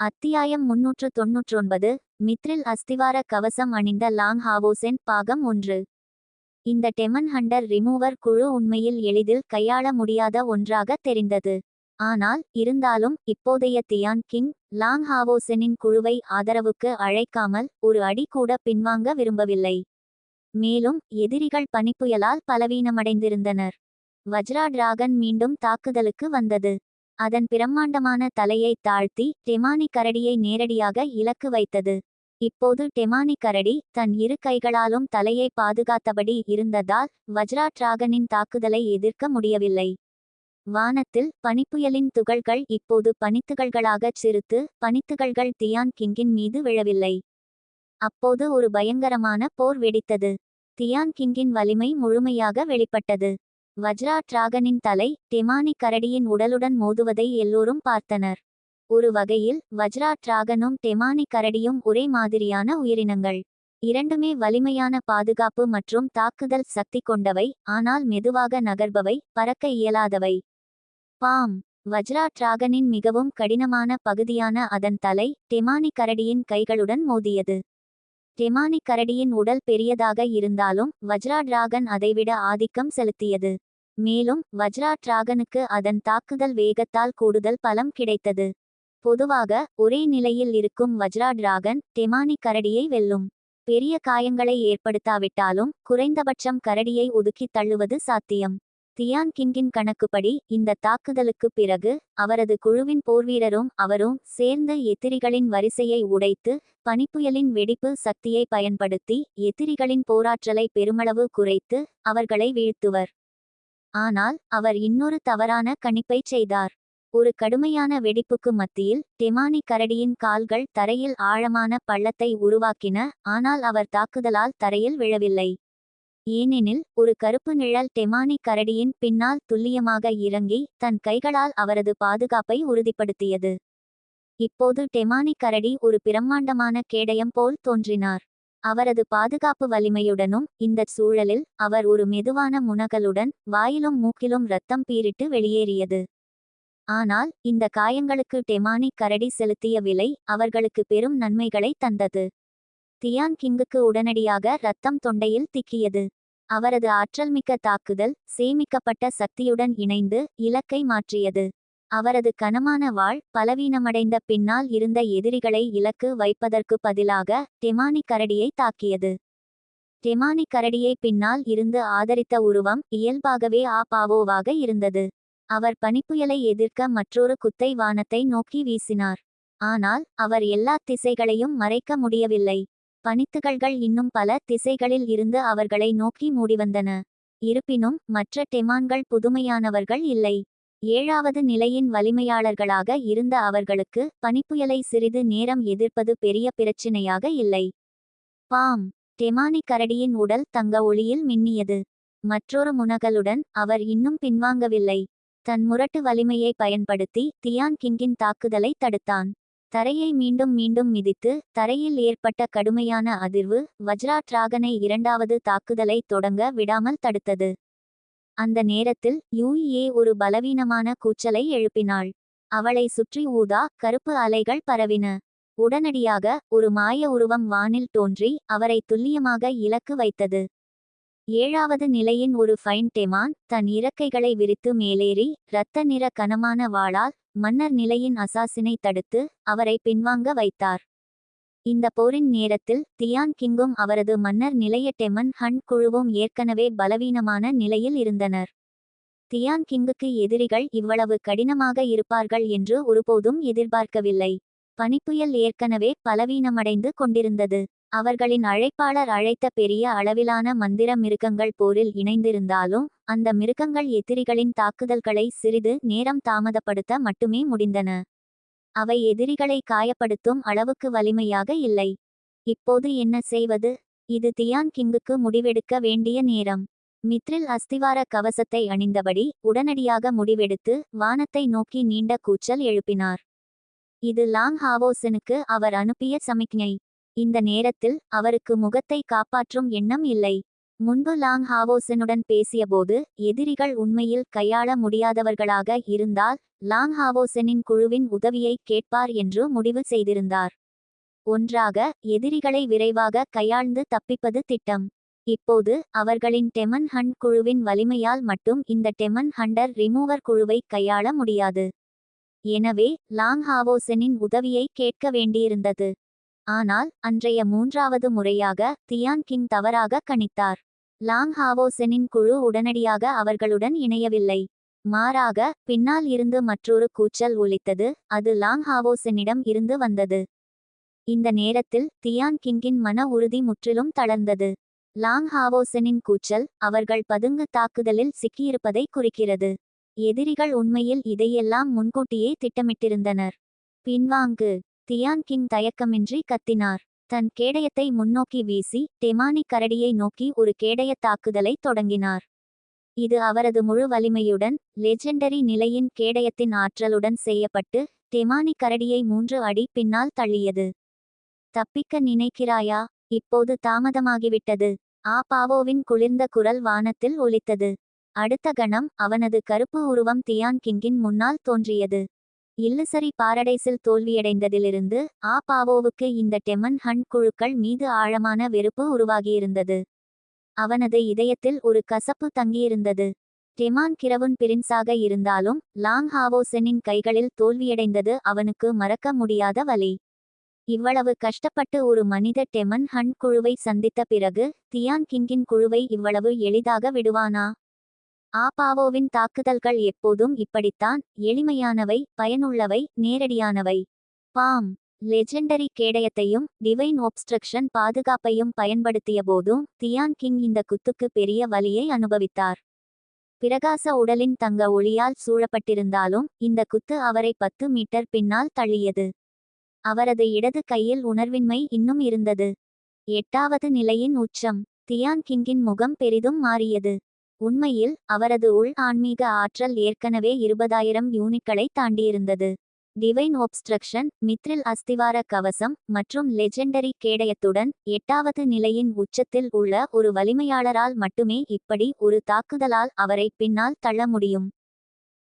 அத்தியாயம் முன்னூற்று தொன்னூற்றொன்பது மித்ரில் அஸ்திவார கவசம் அணிந்த லாங் ஹாவோசென் பாகம் ஒன்று. இந்த டெமன் ஹண்டர் ரிமூவர் குழு உண்மையில் எளிதில் கையாள முடியாத ஒன்றாக தெரிந்தது. ஆனால் இருந்தாலும் இப்போதைய தியான் கிங் லாங் ஹாவோசெனின் குழுவை ஆதரவுக்கு அழைக்காமல் ஒரு அடி கூட பின்வாங்க விரும்பவில்லை. மேலும் எதிரிகள் பனிப்புயலால் பலவீனமடைந்திருந்தனர். வஜ்ரா டிராகன் மீண்டும் தாக்குதலுக்கு வந்தது. அதன் பிரம்மாண்டமான தலையை தாழ்த்தி டெமானி கரடியை நேரடியாக இலக்கு வைத்தது. இப்போது டெமானி கரடி தன் இரு கைகளாலும் தலையை பாதுகாத்தபடி இருந்ததால் வஜ்ரா டிராகனின் தாக்குதலை எதிர்க்க முடியவில்லை. வானத்தில் பனிப்புயலின் துகள்கள் இப்போது பனித்துகள்களாகச் சிரித்து பனித்துகள்கள் தியான் கிங்கின் மீது விழவில்லை. அப்போது ஒரு பயங்கரமான போர் வெடித்தது. தியான் கிங்கின் வலிமை முழுமையாக வெளிப்பட்டது. வஜ்ரா டிராகனின் தலை டெமானி கரடியின் உடலுடன் மோதுவதை எல்லோரும் பார்த்தனர். ஒரு வகையில் வஜ்ரா டிராகனும் டெமானி கரடியும் ஒரே மாதிரியான உயிரினங்கள். இரண்டுமே வலிமையான பாதுகாப்பு மற்றும் தாக்குதல் சக்தி கொண்டவை ஆனால் மெதுவாக நகர்பவை பறக்க இயலாதவை. பாம். வஜ்ரா டிராகனின் மிகவும் கடினமான பகுதியான அதன் தலை டெமானி கரடியின் கைகளுடன் மோதியது. டெமானி கரடியின் உடல் பெரியதாக இருந்தாலும் வஜ்ரா டிராகன் அதைவிட ஆதிக்கம் செலுத்தியது. மேலும் வஜ்ரா டிராகனுக்கு அதன் தாக்குதல் வேகத்தால் கூடுதல் பலம் கிடைத்தது. பொதுவாக ஒரே நிலையில் இருக்கும் வஜ்ரா டிராகன் டெமானி கரடியை வெல்லும். பெரிய காயங்களை ஏற்படுத்தாவிட்டாலும் குறைந்தபட்சம் கரடியை ஒதுக்கித் தள்ளுவது சாத்தியம். தியான் கிங்கின் கணக்குப்படி இந்த தாக்குதலுக்கு பிறகு அவரது குழுவின் போர்வீரரும் அவரும் சேர்ந்து எதிரிகளின் வரிசையை உடைத்து பனிப்புயலின் வெடிப்பு சக்தியை பயன்படுத்தி எதிரிகளின் போராற்றலை பெருமளவு குறைத்து அவர்களை வீழ்த்துவர். ஆனால் அவர் இன்னொரு தவறான கணிப்பைச் செய்தார். ஒரு கடுமையான வெடிப்புக்கு மத்தியில் டெமானி கரடியின் கால்கள் தரையில் ஆழமான பள்ளத்தை உருவாக்கின ஆனால் அவர் தாக்குதலால் தரையில் விழவில்லை. ஏனெனில் ஒரு கருப்பு நிழல் டெமானி கரடியின் பின்னால் துல்லியமாக இறங்கி தன் கைகளால் அவரது பாதுகாப்பை உறுதிப்படுத்தியது. இப்போது டெமானி கரடி ஒரு பிரம்மாண்டமான கேடயம் போல் தோன்றினார். அவரது பாதுகாப்பு வலிமையுடனும் இந்தச் சூழலில் அவர் ஒரு மெதுவான முனகலுடன் வாயிலும் மூக்கிலும் ரத்தம் பீரிட்டு வெளியேறியது. ஆனால் இந்த காயங்களுக்கு டெமானி கரடி செலுத்திய விலை அவர்களுக்கு பெரும் நன்மைகளை தந்தது. தியான் கிங்குக்கு உடனடியாக ரத்தம் தொண்டையில் திக்கியது. அவரது ஆற்றல்மிக்க தாக்குதல் சேமிக்கப்பட்ட சக்தியுடன் இணைந்து இலக்கை மாற்றியது. அவரது கனமான வாள் பலவீனமடைந்த பின்னால் இருந்த எதிரிகளை இலக்கு வைப்பதற்கு பதிலாக டெமானி கரடியை தாக்கியது. டெமானி கரடியை பின்னால் இருந்து ஆதரித்த உருவம் இயல்பாகவே ஆ பாவோவாக இருந்தது. அவர் பனிப்புயலை எதிர்க்க மற்றொரு குத்தை வானத்தை நோக்கி வீசினார். ஆனால் அவர் எல்லா திசைகளையும் மறைக்க முடியவில்லை. பனித்துகள்கள் இன்னும் பல திசைகளில் இருந்து அவர்களை நோக்கி மூடிவந்தன. இருப்பினும் மற்ற டெமான்கள் புதுமையானவர்கள் இல்லை. ஏழாவது நிலையின் வலிமையாளர்களாக இருந்த அவர்களுக்கு பனிப்புயலை சிறிது நேரம் எதிர்ப்பது பெரிய பிரச்சினையாக இல்லை. பாம் டெமானி கரடியின் உடல் தங்க ஒளியில் மின்னியது. மற்றொரு முனகலுடன் அவர் இன்னும் பின்வாங்கவில்லை. தன் முரட்டு வலிமையை பயன்படுத்தி தியான் கிங்கின் தாக்குதலை தடுத்தான். தரையை மீண்டும் மீண்டும் மிதித்து தரையில் ஏற்பட்ட கடுமையான அதிர்வு வஜ்ரா டிராகனை இரண்டாவது தாக்குதலை தொடங்க விடாமல் தடுத்தது. அந்த நேரத்தில் யூஇஏ ஒரு பலவீனமான கூச்சலை எழுப்பினாள். அவளை சுற்றி ஊதா கருப்பு அலைகள் பரவின. உடனடியாக ஒரு மாய உருவம் வானில் தோன்றி அவரை துல்லியமாக இலக்கு வைத்தது. ஏழாவது நிலையின் ஒரு ஃபைன் டெமான் தன் இறக்கைகளை விரித்து மேலேறி இரத்த நிற கனமான வாளால் மன்னர் நிலையின் அசாசினை தடுத்து அவரை பின்வாங்க வைத்தார். இந்த போரின் நேரத்தில் தியான் கிங்கும் அவரது மன்னர் நிலைய டெமன் ஹண்ட் குழுவும் ஏற்கனவே பலவீனமான நிலையில் இருந்தனர். தியான் கிங்குக்கு எதிரிகள் இவ்வளவு கடினமாக இருப்பார்கள் என்று ஒருபோதும் எதிர்பார்க்கவில்லை. பனிப்புயல் ஏற்கனவே பலவீனமடைந்து கொண்டிருந்தது. அவர்களின் அழைப்பாளர் அழைத்த பெரிய அளவிலான மந்திர மிருகங்கள் போரில் இணைந்திருந்தாலும் அந்த மிருகங்கள் எதிரிகளின் தாக்குதல்களை சிறிது நேரம் தாமதப்படுத்த மட்டுமே முடிந்தன. அவை எதிரிகளை காயப்படுத்தும் அளவுக்கு வலிமையாக இல்லை. இப்போது என்ன செய்வது? இது தியான் கிங்குக்கு முடிவெடுக்க வேண்டிய நேரம். மித்ரில் அஸ்திவார கவசத்தை அணிந்தபடி உடனடியாக முடிவெடுத்து வானத்தை நோக்கி நீண்ட கூச்சல் எழுப்பினார். இது லாங் ஹாவோசனுக்கு அவர் அனுப்பிய சமிக்ஞை. இந்த நேரத்தில் அவருக்கு முகத்தை காப்பாற்றும் எண்ணம் இல்லை. முன்பு லாங் ஹாவோசனுடன் பேசியபோது எதிரிகள் உண்மையில் கையாள முடியாதவர்களாக இருந்தால் லாங் ஹாவோசனின் குழுவின் உதவியை கேட்பார் என்று முடிவு செய்திருந்தார். ஒன்றாக எதிரிகளை விரைவாக கையாழ்ந்து தப்பிப்பது திட்டம். இப்போது அவர்களின் டெமன் ஹண்ட் குழுவின் வலிமையால் மட்டும் இந்த டெமன் ஹண்டர் ரிமூவர் குழுவை கையாள முடியாது. எனவே லாங் ஹாவோசனின் உதவியை கேட்க வேண்டியிருந்தது. ஆனால் அன்றைய மூன்றாவது முறையாக தியான் கிங் தவறாக கணித்தார். லாங் ஹாவோசெனின் குழு உடனடியாக அவர்களுடன் இணையவில்லை. மாறாக பின்னால் இருந்து மற்றொரு கூச்சல் ஒலித்தது அது லாங் ஹாவோசனிடம் இருந்து வந்தது. இந்த நேரத்தில் தியான் கிங்கின் மன உறுதி முற்றிலும் தளர்ந்தது. லாங் ஹாவோசனின் கூச்சல் அவர்கள் பதுங்கு தாக்குதலில் சிக்கியிருப்பதை குறிக்கிறது. எதிரிகள் உண்மையில் இதையெல்லாம் முன்கூட்டியே திட்டமிட்டிருந்தனர். பின்வாங்கு தியான் கிங் தயக்கமின்றி கத்தினார். தன் கேடயத்தை முன்னோக்கி வீசி தெமானி கரடியை நோக்கி ஒரு கேடய தாக்குதலை தொடங்கினார். இது அவரது முழு வலிமையுடன் லெஜெண்டரி நிலையின் கேடயத்தின் ஆற்றலுடன் செய்யப்பட்டு தெமானி கரடியை மூன்று அடி பின்னால் தள்ளியது. தப்பிக்க நினைக்கிறாயா? இப்போது தாமதமாகிவிட்டது ஆ பாவோவின் குளிர்ந்த குரல் வானத்தில் ஒலித்தது. அடுத்த கணம் அவனது கருப்பு உருவம் தியான் கிங்கின் முன்னால் தோன்றியது. இல்லுசரி பாரடைஸில் தோல்வியடைந்ததிலிருந்து ஆ பாவோவுக்கு இந்த டெமன் ஹண்ட் குழுக்கள் மீது ஆழமான வெறுப்பு உருவாகியிருந்தது. அவனது இதயத்தில் ஒரு கசப்பு தங்கியிருந்தது. டெமான் கிரவுன் பிரின்ஸாக இருந்தாலும் லாங் ஹாவோசனின் கைகளில் தோல்வியடைந்தது அவனுக்கு மறக்க முடியாத வழி இவ்வளவு கஷ்டப்பட்டு ஒரு மனித டெமன் ஹண்ட் குழுவை சந்தித்த பிறகு தியான் கிங்கின் குழுவை இவ்வளவு எளிதாக விடுவானா? ஆபாவோவின் தாக்குதல்கள் எப்போதும் இப்படித்தான். எளிமையானவை பயனுள்ளவை நேரடியானவை. பாம். லெஜெண்டரி கேடயத்தையும் டிவைன் ஒப்ஸ்ட்ரக்ஷன் பாதுகாப்பையும் பயன்படுத்திய போதும் தியான் கிங் இந்த குத்துக்கு பெரிய வலியை அனுபவித்தார். பிரகாச உடலின் தங்க ஒளியால் சூழப்பட்டிருந்தாலும் இந்த குத்து அவரை பத்து மீட்டர் பின்னால் தள்ளியது. அவரது இடது கையில் உணர்வின்மை இன்னும் இருந்தது. எட்டாவது நிலையின் உச்சம். தியான் கிங்கின் முகம் பெரிதும் மாறியது. உண்மையில் அவரது உள் ஆன்மீக ஆற்றல் ஏற்கனவே இருபதாயிரம் யூனிட்களை தாண்டியிருந்தது. டிவைன் ஒப்ஸ்ட்ரக்ஷன் மித்ரில் அஸ்திவார கவசம் மற்றும் லெஜெண்டரி கேடயத்துடன் எட்டாவது நிலையின் உச்சத்தில் உள்ள ஒரு வலிமையாளரால் மட்டுமே இப்படி ஒரு தாக்குதலால் அவரை பின்னால் தள்ள முடியும்.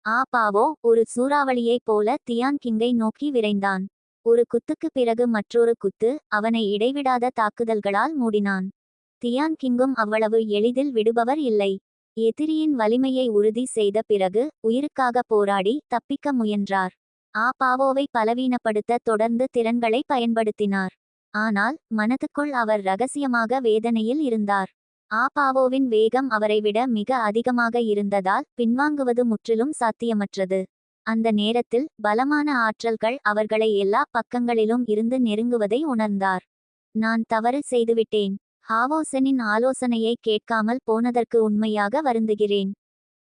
ஆபாவோ ஒரு சூறாவளியைப் போல தியான் கிங்கை நோக்கி விரைந்தான். ஒரு குத்துக்கு பிறகு மற்றொரு குத்து அவனை இடைவிடாத தாக்குதல்களால் மூடினான். தியான் கிங்கும் அவ்வளவு எளிதில் விடுபவர் இல்லை. எதிரியின் வலிமையை உறுதி செய்த பிறகு உயிருக்காக போராடி தப்பிக்க முயன்றார். ஆபாவோவை பலவீனப்படுத்த தொடர்ந்து திறன்களை பயன்படுத்தினார். ஆனால் மனதுக்குள் அவர் ரகசியமாக வேதனையில் இருந்தார். ஆபாவோவின் வேகம் அவரை விட மிக அதிகமாக இருந்ததால் பின்வாங்குவது முற்றிலும் சாத்தியமற்றது. அந்த நேரத்தில் பலமான ஆற்றல்கள் அவர்களை எல்லா பக்கங்களிலும் இருந்து நெருங்குவதை உணர்ந்தார். நான் தவறு செய்துவிட்டேன். ஹாவோசனின் ஆலோசனையை கேட்காமல் போனதற்கு உண்மையாக வருந்துகிறேன்.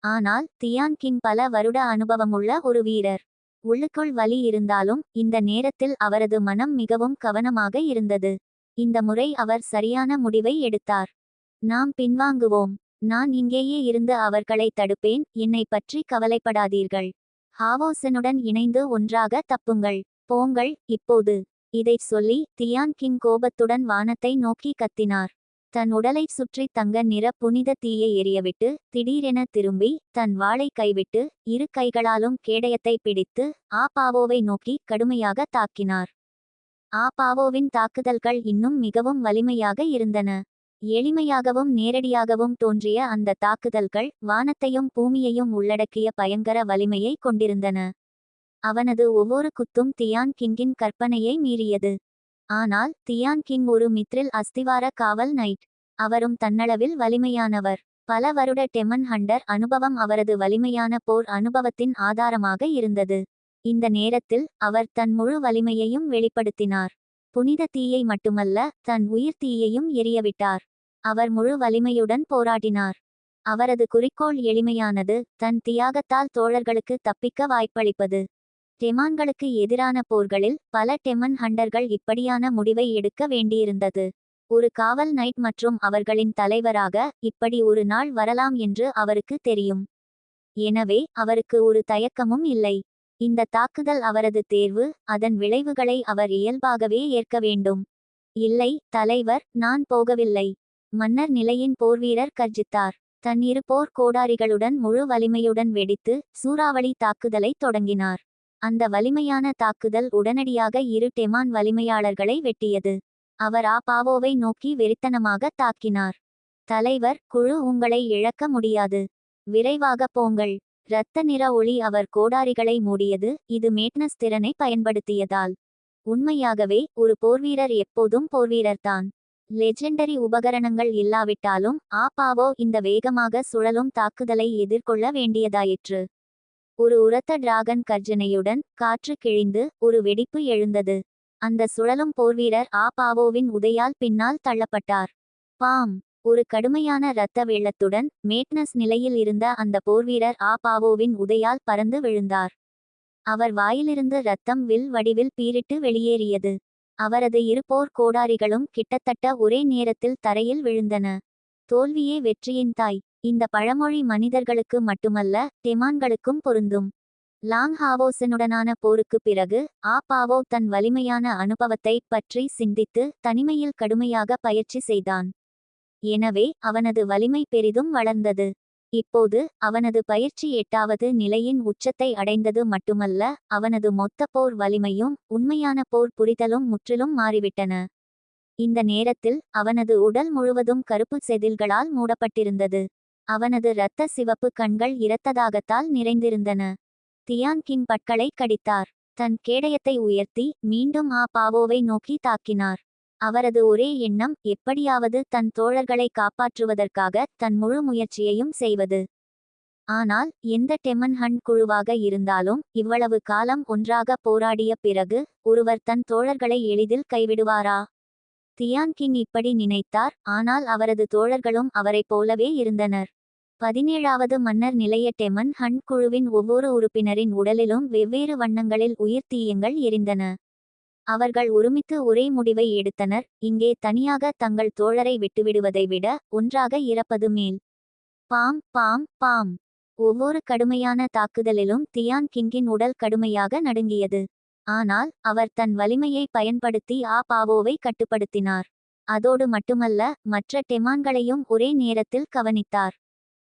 ஆனால் தியான் கிங் பல வருட அனுபவமுள்ள ஒரு வீரர். உள்ளுக்குள் வலி இருந்தாலும் இந்த நேரத்தில் அவரது மனம் மிகவும் கவனமாக இருந்தது. இந்த முறை அவர் சரியான முடிவை எடுத்தார். நாம் பின்வாங்குவோம். நான் இங்கேயே இருந்து அவர்களை தடுப்பேன். என்னை பற்றி கவலைப்படாதீர்கள். ஹாவோசனுடன் இணைந்து ஒன்றாக தப்புங்கள். போங்கள். இப்போது. இதைச் சொல்லி தியான் கிங் கோபத்துடன் வானத்தை நோக்கி கத்தினார். தன் உடலை சுற்றி தங்க நிற புனித தீயை எரியவிட்டு திடீரென திரும்பி தன் வாளை கைவிட்டு இரு கைகளாலும் கேடயத்தை பிடித்து ஆபாவோவை நோக்கி கடுமையாக தாக்கினார். ஆபாவோவின் தாக்குதல்கள் இன்னும் மிகவும் வலிமையாக இருந்தன. எளிமையாகவும் நேரடியாகவும் தோன்றிய அந்த தாக்குதல்கள் வானத்தையும் பூமியையும் உள்ளடக்கிய பயங்கர வலிமையை கொண்டிருந்தன. அவனது ஒவ்வொரு குத்தும் தியான் கிங்கின் கற்பனையை மீறியது. ஆனால் தியான் கிங் ஒரு மித்ரில் அஸ்திவார காவல் நைட். அவரும் தன்னளவில் வலிமையானவர். பல வருட டெமன் ஹண்டர் அனுபவம் அவரது வலிமையான போர் அனுபவத்தின் ஆதாரமாக இருந்தது. இந்த நேரத்தில் அவர் தன் முழு வலிமையையும் வெளிப்படுத்தினார். புனித தீயை மட்டுமல்ல தன் உயிர் தீயையும் எரியவிட்டார். அவர் முழு வலிமையுடன் போராடினார். அவரது குறிக்கோள் எளிமையானது தன் தியாகத்தால் தோழர்களுக்கு தப்பிக்க வாய்ப்பளிப்பது. டெமான்களுக்கு எதிரான போர்களில் பல டெமன் ஹண்டர்கள் இப்படியான முடிவை எடுக்க வேண்டியிருந்தது. ஒரு காவல் நைட் மற்றும் அவர்களின் தலைவராக இப்படி ஒரு நாள் வரலாம் என்று அவருக்கு தெரியும். எனவே அவருக்கு ஒரு தயக்கமும் இல்லை. இந்த தாக்குதல் அவரது தேர்வு அதன் விளைவுகளை அவர் இயல்பாகவே ஏற்க வேண்டும். இல்லை தலைவர் நான் போகவில்லை. மன்னர் நிலையின் போர்வீரர் கர்ஜித்தார். தன் இரு போர் கோடாரிகளுடன் முழு வலிமையுடன் வெடித்து சூறாவளி தாக்குதலை தொடங்கினார். அந்த வலிமையான தாக்குதல் உடனடியாக இரு டெமான் வலிமையாளர்களை வெட்டியது. அவர் ஆபாவோவை நோக்கி வெறித்தனமாக தாக்கினார். தலைவர் குழு உங்களை இழக்க முடியாது. விரைவாக போங்கள். இரத்த நிற ஒளி அவர் கோடாரிகளை மூடியது இது மேட்னஸ் திறனை பயன்படுத்தியதால். உண்மையாகவே ஒரு போர்வீரர் எப்போதும் போர்வீரர்தான். லெஜெண்டரி உபகரணங்கள் இல்லாவிட்டாலும் ஆபாவோ இந்த வேகமாக சுழலும் தாக்குதலை எதிர்கொள்ள வேண்டியதாயிற்று. ஒரு உரத்த டிராகன் கர்ஜனையுடன் காற்று கிழிந்து ஒரு வெடிப்பு எழுந்தது. அந்த சுழலும் போர்வீரர் ஆ பாவோவின் உதையால் பின்னால் தள்ளப்பட்டார். பாம்! ஒரு கடுமையான இரத்த வெள்ளத்துடன் மேட்னஸ் நிலையில் இருந்த அந்த போர்வீரர் ஆ பாவோவின் உதையால் பறந்து விழுந்தார். அவர் வாயிலிருந்து இரத்தம் வில் வடிவில் பீரிட்டு வெளியேறியது. அவரது இரு போர் கோடாரிகளும் கிட்டத்தட்ட ஒரே நேரத்தில் தரையில் விழுந்தன. தோல்வியே வெற்றியின் தாய்! இந்த பழமொழி மனிதர்களுக்கு மட்டுமல்ல டெமான்களுக்கும் பொருந்தும். லாங் ஹாவோசனுடனான போருக்கு பிறகு ஆ பாவோ தன் வலிமையான அனுபவத்தை பற்றி சிந்தித்து தனிமையில் கடுமையாக பயிற்சி செய்தான். எனவே அவனது வலிமை பெரிதும் வளர்ந்தது. இப்போது அவனது பயிற்சி எட்டாவது நிலையின் உச்சத்தை அடைந்தது மட்டுமல்ல அவனது மொத்த போர் வலிமையும் உண்மையான போர் புரிதலும் முற்றிலும் மாறிவிட்டன. இந்த நேரத்தில் அவனது உடல் முழுவதும் கருப்பு செதில்களால் மூடப்பட்டிருந்தது. அவனது இரத்த சிவப்பு கண்கள் இரத்ததாகத்தால் நிறைந்திருந்தன. தியான்கின் பட்களை கடித்தார். தன் கேடயத்தை உயர்த்தி மீண்டும் ஆ பாவோவை நோக்கி தாக்கினார். அவரது ஒரே எண்ணம் எப்படியாவது தன் தோழர்களை காப்பாற்றுவதற்காக தன் முழு முயற்சியையும் செய்வது. ஆனால் எந்த டெமன் ஹண்ட் குழுவாக இருந்தாலும் இவ்வளவு காலம் ஒன்றாக போராடிய பிறகு ஒருவர் தன் தோழர்களை எளிதில் கைவிடுவாரா? தியான் கிங் இப்படி நினைத்தார் ஆனால் அவரது தோழர்களும் அவரைப் போலவே இருந்தனர். பதினேழாவது மன்னர் நிலைய டெமன் ஹண்ட் குழுவின் ஒவ்வொரு உறுப்பினரின் உடலிலும் வெவ்வேறு வண்ணங்களில் உயிர் தீயங்கள் எரிந்தன. அவர்கள் ஒருமித்து ஒரே முடிவை எடுத்தனர். இங்கே தனியாக தங்கள் தோழரை விட்டுவிடுவதை விட ஒன்றாக இறப்பது மேல். Bam bam bam. ஒவ்வொரு கடுமையான தாக்குதலிலும் தியான் கிங்கின் உடல் கடுமையாக நடுங்கியது. ஆனால் அவர் தன் வலிமையை பயன்படுத்தி ஆ பாவோவை கட்டுப்படுத்தினார். அதோடு மட்டுமல்ல மற்ற டெமான்களையும் ஒரே நேரத்தில் கவனித்தார்.